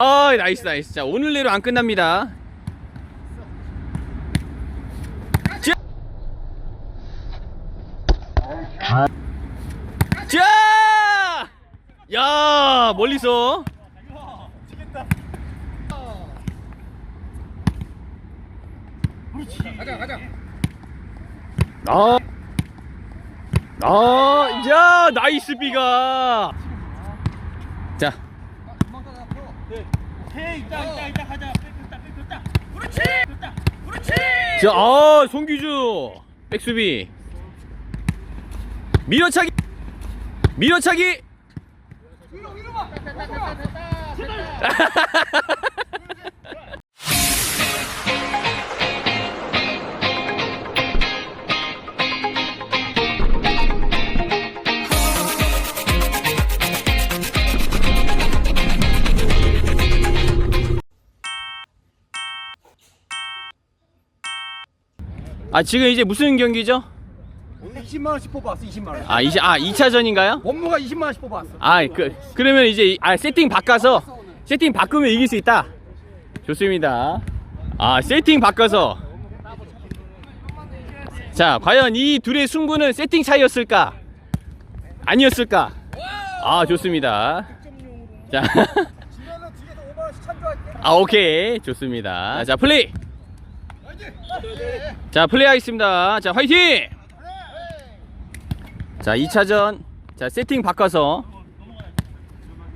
아 나이스 나이스 자 오늘 내로 안 끝납니다 자, 자! 야 멀리서 가자 가자 아, 아, 야, 나이스 비가. 자, 오케이 있다 있다 있다 가 자 아, 송기주 백수비. 밀어차기, 밀어차기. 아, 지금 이제 무슨 경기죠? 오늘 20만 원씩 뽑아왔어 20만 원 아, 이제 아, 2차전인가요? 원무가 20만 원씩 뽑아왔어 아, 그 그러면 이제 이- 아, 세팅 바꿔서 세팅 바꾸면 이길 수 있다. 좋습니다. 아, 세팅 바꿔서 자, 과연 이 둘의 승부는 세팅 차이였을까? 아니었을까? 아, 좋습니다. 자. 지면은 뒤에서 5만 원씩 찬조할게 아, 오케이. 좋습니다. 자, 플레이. 자, 플레이 하겠습니다. 자, 화이팅! 자, 2차전. 자, 세팅 바꿔서.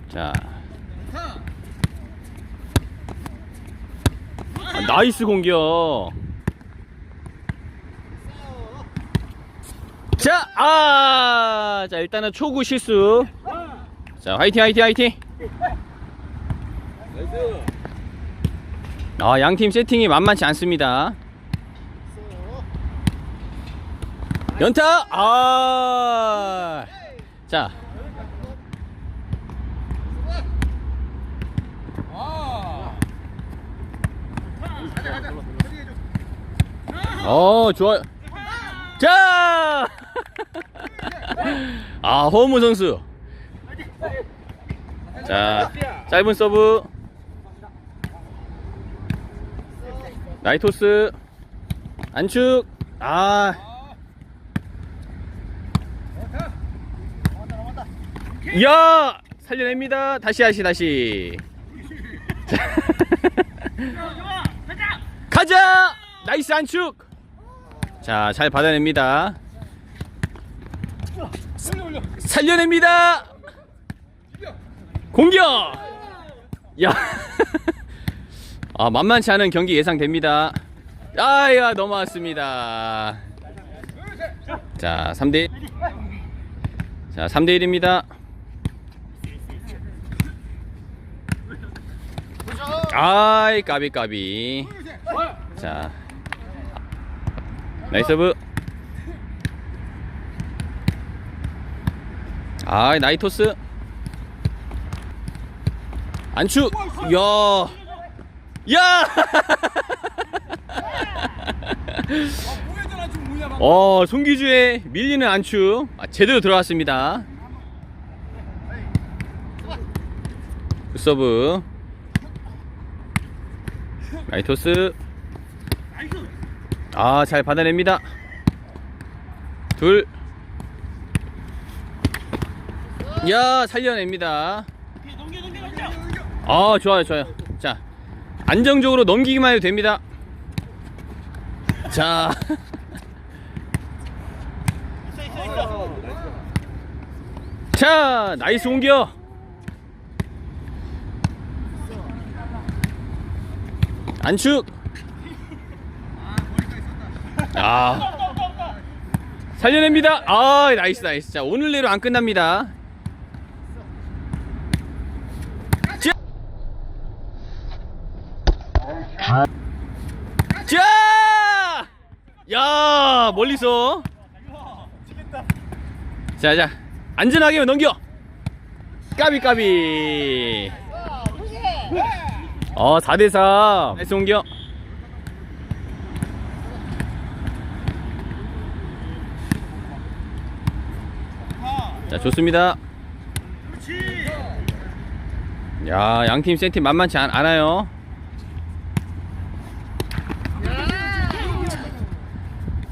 자. 아, 나이스 공격. 자, 아! 자, 일단은 초구 실수. 자, 화이팅, 화이팅, 화이팅! 아, 양팀 세팅이 만만치 않습니다. 연타! 아! 자, 어, 좋아요. 자! 아, 허무 선수. 자, 짧은 서브. 나이토스. 안축. 아. 야! 살려냅니다. 다시 다시. 자. 가자! 나이스 안축. 자, 잘 받아냅니다. 살려냅니다. 공격! 야. 아, 만만치 않은 경기 예상됩니다. 아야, 넘어왔습니다. 자, 3대 자, 3대 1입니다. 아이, 까비 까비. 자. 나이스 서브. 아이, 나이토스. 안추. 야. 야! 막 어, 송기주의 밀리는 안추. 아, 제대로 들어갔습니다. 굿서브. 라이토스. 아, 잘 받아냅니다. 둘. 야, 살려냅니다. 아, 좋아요, 좋아요. 자, 안정적으로 넘기기만 해도 됩니다. 자. 자, 나이스 공격. 안축. 아. 살려냅니다. 아, 나이스 나이스. 자, 오늘 내로 안 끝납니다. 자. 자! 야, 멀리서. 지겠다 자, 자. 안전하게 넘겨. 까비 까비. 어, 4대 4. 나이스 공격. 자, 좋습니다. 야, 양팀 세팅 만만치 않, 않아요.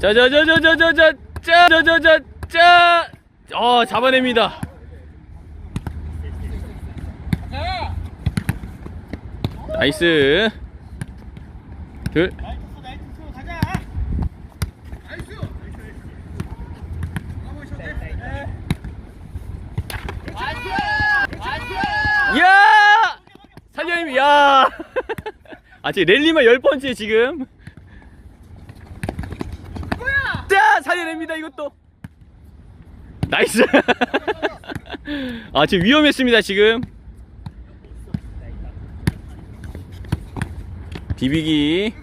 자, 자, 자, 자, 자, 자, 자, 자, 자, 자, 자, 자, 어, 잡아냅니다. 나이스. 둘. 야! 살려님, 야! 아, 지금 랠리만 열 번째 지금. 자, 살려냅니다, 이것도. 나이스. 아, 지금 위험했습니다, 지금. 비비기.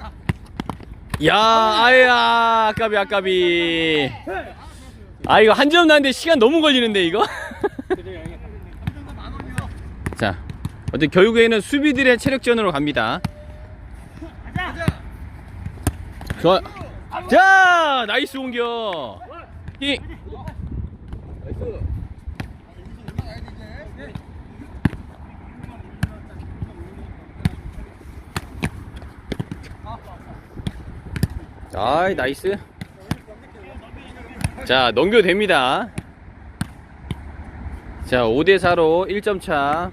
야, 아야, 아까비, 아까비. 아, 이거 한 점 나는데 시간 너무 걸리는데, 이거? 자, 어쨌든 결국에는 수비들의 체력전으로 갑니다. 좋아. 자, 나이스 공격. 이. 아이, 나이스. 자, 넘겨도 됩니다. 자, 5대4로 1점 차.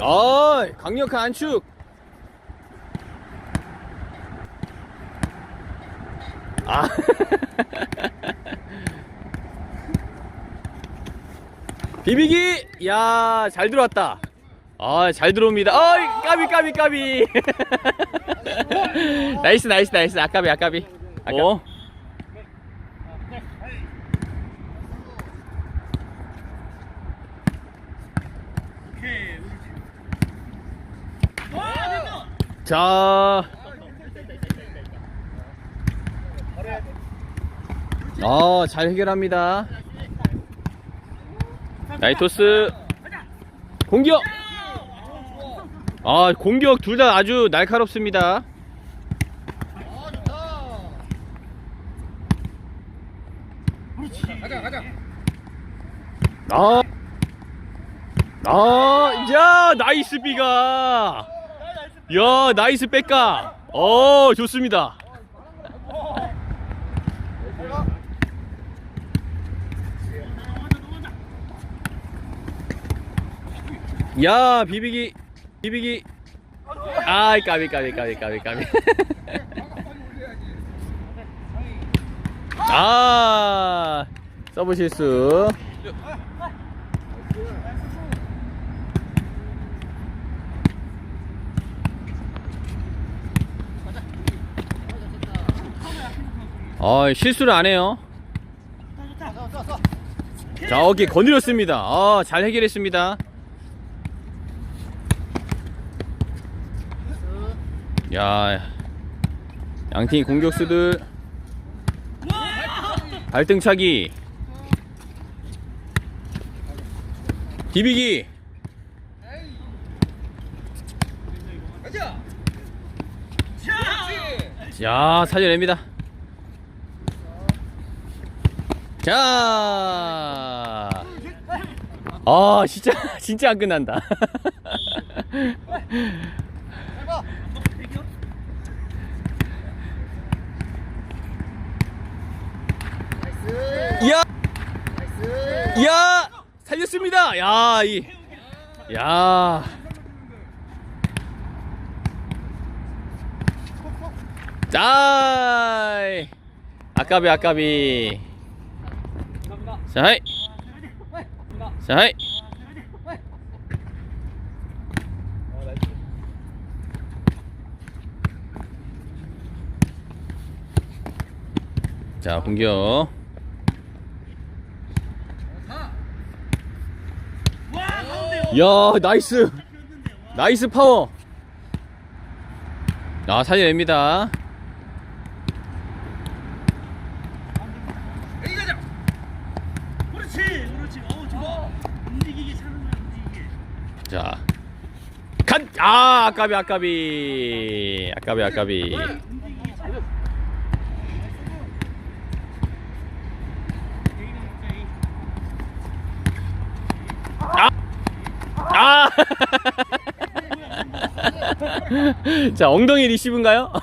아, 강력한 안축. 아. 비비기! 야, 잘 들어왔다. 아, 잘 들어옵니다. 어이, 까비, 까비, 까비. 나이스, 나이스, 나이스. 아까비, 아까비. 어. 와 됐다 자. 아, 잘 해결합니다. 나이토스 공격. 아, 공격 둘 다 아주 날카롭습니다. 아. 아, 야, 나이스 비가. 야, 나이스 백가. 어, 좋습니다. 야, 비비기. 비비기. 아이, 까비, 까비, 까비, 까비, 까비. 아, 서브 실수. 아, 실수를 안 해요. 자, 오케이, 건드렸습니다. 아, 잘 해결했습니다. 야, 양팀 공격수들 발등차기, 디비기. 자, 살려냅니다. 자, 아, 진짜, 진짜 안 끝난다. 야, 야, 살렸습니다. 야, 이, 야. 자, 아까비 아까비. 자, 하이. 자, 하이. 자, 공격. 야 나이스 나이스 파워 아 살려냅니다 자, 간! 아, 아까비, 아까비. 아까비, 아까비. 아! 자, 엉덩이 리시브인가요?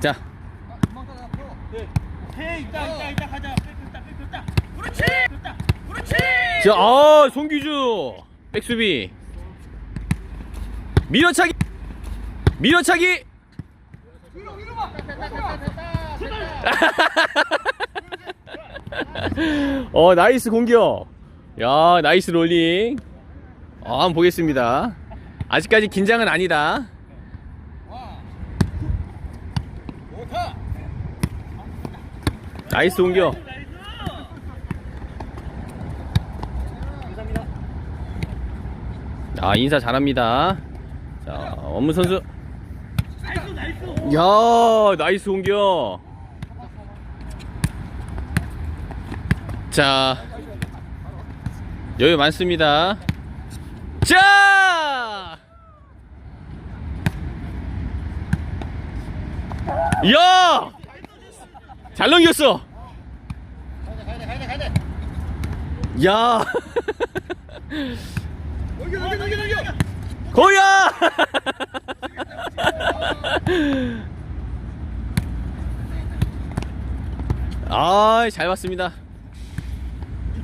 자, 자, 아, 송규주! 백수비. 밀어차기! 밀어차기 어 나이스 공격. 야 나이스 롤링. 어, 한번 보겠습니다. 아직까지 긴장은 아니다. 나이스 공격. 아 인사 잘합니다. 자 원무 선수. 야 나이스 공격 자 여유 많습니다 자 야! 잘 넘겼어. 야! 넘겨 넘겨 넘겨 넘겨 거야! 아, 잘 봤습니다.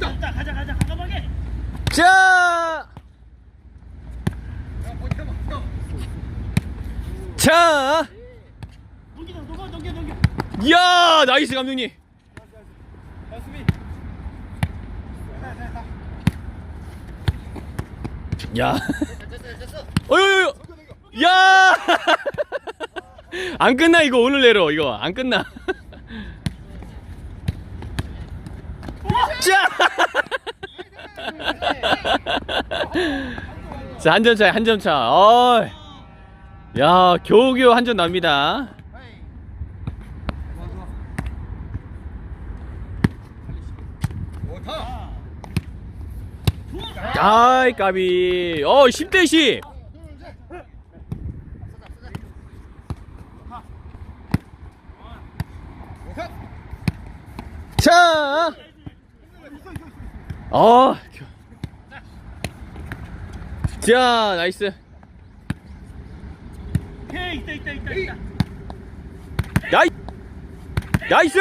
있다 가자 가자 과감하게 자! 자! 넘기자 넘겨 넘겨 넘겨 야, 나이스 감독님. 야. 어유, 야! 안 끝나 이거 오늘 내로 이거 안 끝나. 자! 자, 한 점 차이, 한점 차. 어. 야, 겨우겨우 한 점 납니다. 아이, 까비. 어, 10대 10. 자. 어. 자, 나이스. 있다 있다 있다 있다. 나이 나이스!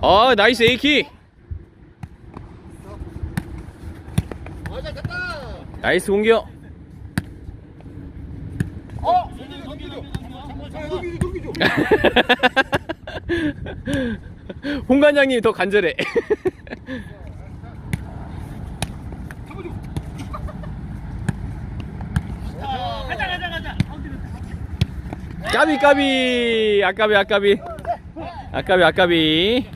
어 나이스 A키. 나이스 공격. 어 넘겨 홍 관장님 더 간절해. 어, 가자 가자 가자 까비 까비. 아까비 아까비. 아까비 아까비.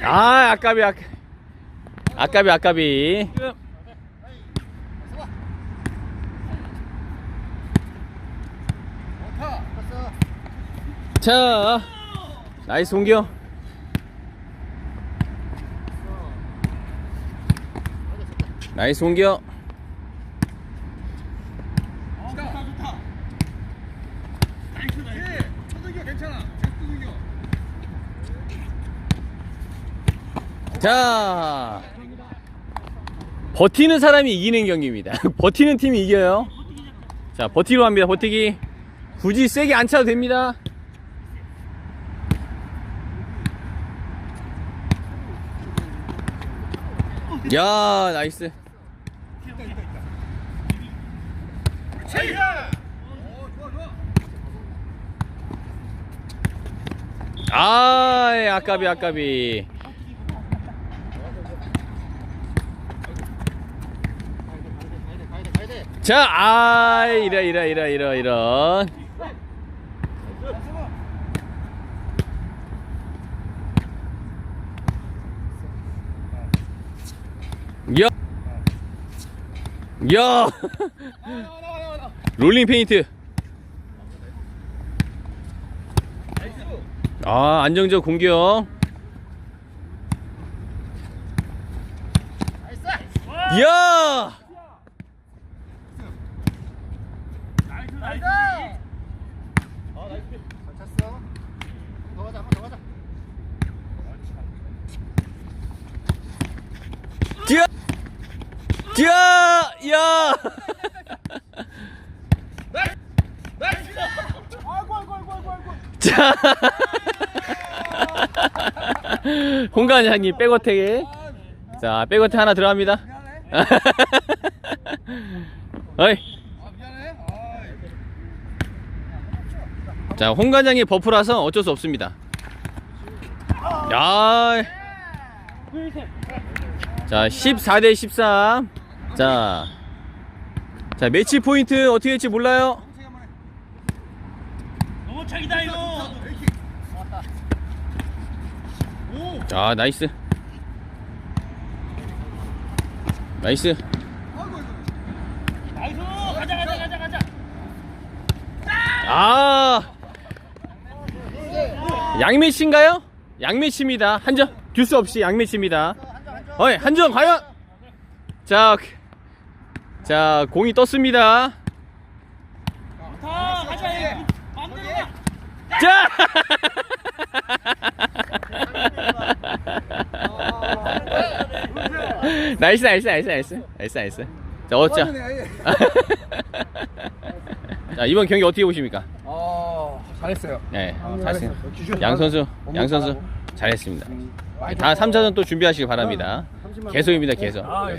아 아까비 아까 아까비 아까비 자 나이스 좋다 좋다 나이스 나이스 자 버티는 사람이 이기는 경기입니다. 버티는 팀이 이겨요. 자 버티로 합니다 버티기. 굳이 세게 안 차도 됩니다 야 나이스 아 아까비 아까비 자, 아, 이래, 이래, 이래, 이래, 이런. 야, 야, 롤링 페인트. 아, 안정적 공격. 야, 나이스 나이스. 잘 찼어. 더 가자, 한번 더 가자. 뛰어! 뛰어! 야! 자. 홍관장님 백어택에. 자, 백어택 하나 들어갑니다. 어이. 자, 홍관장이 버프라서 어쩔 수 없습니다. 야. 자, 14 대 13. 자. 자, 매치 포인트 어떻게 될지 몰라요. 너무 차기다 이거. 오. 자, 나이스. 나이스. 나이스. 가자 가자 가자 가자. 아. 양매치인가요? 양매치입니다. 한 점. 듀스 없이 양매치입니다. 어이, 한점 과연? 자. 그- 자, 공이 떴습니다. 가. 자! 나이스 나이스 나이스 나이스 나이스 나이스 자 어쩌. 자 이번 경기 어떻게 보십니까? 어, 잘했어요. 네 아, 잘했어요 양 선수 양 선수. 잘했습니다 음, 다 잘했어. 3차전 또 준비하시기 바랍니다 어, 30만 계속입니다 계속 아 네.